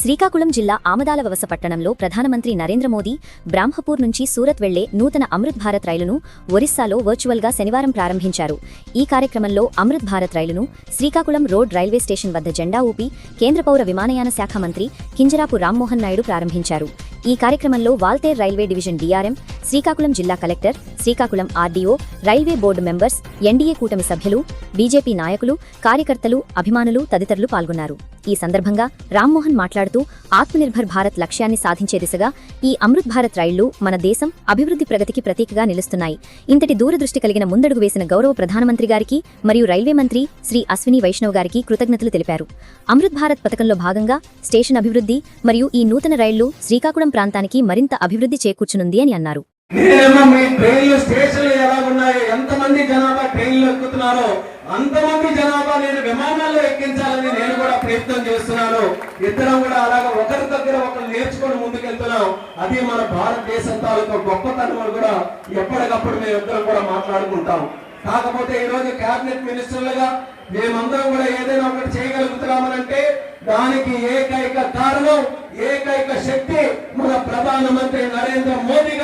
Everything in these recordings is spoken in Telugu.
శ్రీకాకుళం జిల్లా ఆమదాలవవస పట్టణంలో ప్రధానమంత్రి నరేంద్ర మోదీ బ్రాహ్మపూర్ నుంచి సూరత్ వెళ్ళే నూతన అమృత్ భారత్ రైలును ఒరిస్సాలో వర్చువల్గా శనివారం ప్రారంభించారు. ఈ కార్యక్రమంలో అమృత్ భారత్ రైలును శ్రీకాకుళం రోడ్ రైల్వే స్టేషన్ వద్ద జెండా ఊపి కేంద్ర పౌర విమానయాన శాఖ మంత్రి కింజరాపు రామ్మోహన్ నాయుడు ప్రారంభించారు. ఈ కార్యక్రమంలో Waltair railway division DRM Srikakulam జిల్లా collector Srikakulam RDO railway board members NDA కూటమి సభ్యులు బీజేపీ నాయకులు కార్యకర్తలు అభిమానులు తదితరులు పాల్గొన్నారు. ఈ సందర్భంగా రామ్మోహన్ మాట్లాడుతూ ఆత్మనిర్భర్ భారత్ లక్ష్యాన్ని సాధించే దిశగా ఈ అమృత్ భారత్ రైళ్ళు మన దేశం అభివృద్ధి ప్రగతికి ప్రతీకగా నిలుస్తున్నాయి. ఇంతటి దూరదృష్టి కలిగిన ముందడుగు వేసిన గౌరవ ప్రధానమంత్రి గారికి మరియు రైల్వే మంత్రి శ్రీ అశ్విని వైష్ణవ్ గారికి కృతజ్ఞతలు తెలిపారు. అమృత్ భారత్ పథకంలో భాగంగా స్టేషన్ అభివృద్ధి మరియు ఈ నూతన రైళ్ళు శ్రీకాకుళం ప్రాంతానికి మరింత అభివృద్ధి చేకూర్చునుంది అని అన్నారు. నేనేమో మీ ట్రైన్లు స్టేషన్లు ఎలా ఉన్నాయో? ఎంతమంది జనాభా ట్రైన్లు ఎక్కుతున్నారో అంతమంది జనాభా నేను విమానాల్లో ఎక్కించాలని నేను కూడా ప్రయత్నం చేస్తున్నాను. ఇద్దరం కూడా అలాగా ఒకరి దగ్గర ఒకరు నేర్చుకొని ముందుకెళ్తున్నాం. అది మన భారతదేశం తాలూకా గొప్పతనం కూడా ఎప్పటికప్పుడు మేము ఇద్దరం కూడా మాట్లాడుకుంటాం. కాకపోతే ఈ రోజు కేబినెట్ మినిస్టర్లుగా మేమందరం కూడా ఏదైనా ఒకటి చేయగలుగుతున్నామనంటే దానికి ఏకైక కారణం ఏకైక శక్తి మన ప్రధానమంత్రి నరేంద్ర మోదీ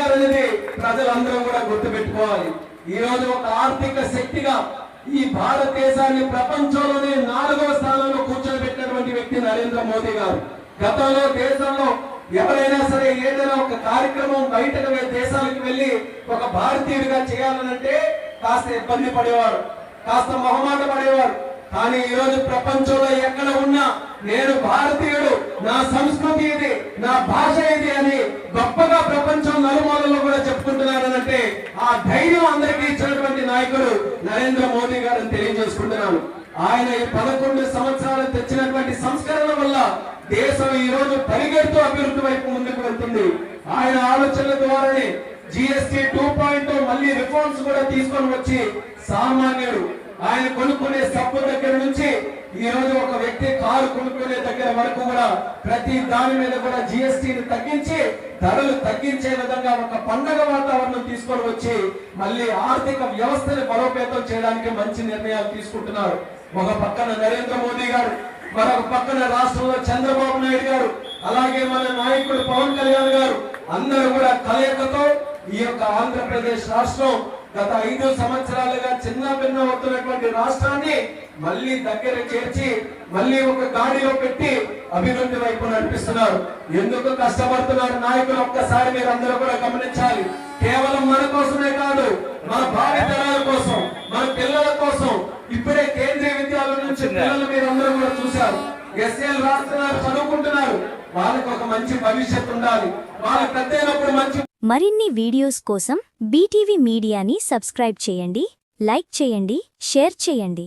ప్రజలందరూ కూడా గుర్తుపెట్టుకోవాలి. ఈ రోజు ఒక ఆర్థిక శక్తిగా ఈ భారతదేశాన్ని ప్రపంచంలోనే నాలుగవ స్థానంలో కూర్చోబెట్టినటువంటి వ్యక్తి నరేంద్ర మోదీ గారు. గతంలో దేశంలో ఎవరైనా సరే ఏదైనా ఒక కార్యక్రమం బయటకు వె- దేశాలకు వెళ్ళి ఒక భారతీయుడిగా చేయాలనంటే కాస్త ఇబ్బంది పడేవారు కాస్త మొహమాట పడేవారు. కానీ ఈ రోజు ప్రపంచంలో ఎక్కడ ఉన్నా నేను భారతీయుడు నా సంస్కృతి ఇది నా భాష గొప్పగా ప్రపంచం నలుమూలలో కూడా చెప్పుకుంటున్నారనంటే ఆ ధైర్యం అందరికీ ఇచ్చినటువంటి నాయకుడు నరేంద్ర మోదీ గారిని తెలియజేసుకుంటున్నాను. ఆయన ఈ పదకొండు సంవత్సరాలు తెచ్చినటువంటి సంస్కరణ వల్ల దేశం ఈ రోజు పరిగెడుతూ అభివృద్ధి వైపు ముందుకు వెళ్తుంది. ఆయన ఆలోచనల ద్వారానే జిఎస్టి టూ పాయింట్ మళ్ళీ రిఫార్మ్స్ కూడా తీసుకొని వచ్చి సామాన్యుడు. ఆయన కొనుక్కునే సబ్బు దగ్గర ఈ రోజు ఒక వ్యక్తి కారు కొనుక్కునే దగ్గర వరకు కూడా ప్రతి దాని మీద కూడా జిఎస్టిని తగ్గించి ధరలు తగ్గించే విధంగా ఒక పండగ వాతావరణం తీసుకొని వచ్చి మళ్ళీ ఆర్థిక వ్యవస్థని బలోపేతం చేయడానికి మంచి నిర్ణయాలు తీసుకుంటున్నారు. ఒక పక్కన నరేంద్ర మోదీ గారు మరొక పక్కన రాష్ట్రంలో చంద్రబాబు నాయుడు గారు అలాగే మన నాయకుడు పవన్ కళ్యాణ్ గారు అందరూ కూడా కలయికతో ఈ యొక్క ఆంధ్రప్రదేశ్ రాష్ట్రం గత ఐదు సంవత్సరాలుగా చిన్న భిన్న అవుతున్నటువంటి రాష్ట్రాన్ని మళ్ళీ దగ్గర చేర్చి మళ్ళీ ఒక గాడిలో పెట్టి అభివృద్ధి వైపు నడిపిస్తున్నారు. ఎందుకు కష్టపడుతున్నారు నాయకులు? ఒక్కసారి మీరు అందరూ కూడా గమనించాలి. కేవలం మన కోసమే కాదు మన భావితరాల కోసం మన పిల్లల కోసం ఇప్పుడే కేంద్రీయ విద్యాలయం నుంచి పిల్లలు మీరు అందరూ కూడా చూశారు. ఎస్ఎల్ రాస్తున్నారు చదువుకుంటున్నారు. వాళ్ళకి ఒక మంచి భవిష్యత్తు ఉండాలి. వాళ్ళ పెద్ద మంచి మరిన్ని వీడియోస్ కోసం బీటీవీ మీడియాని సబ్స్క్రైబ్ చేయండి లైక్ చేయండి షేర్ చేయండి.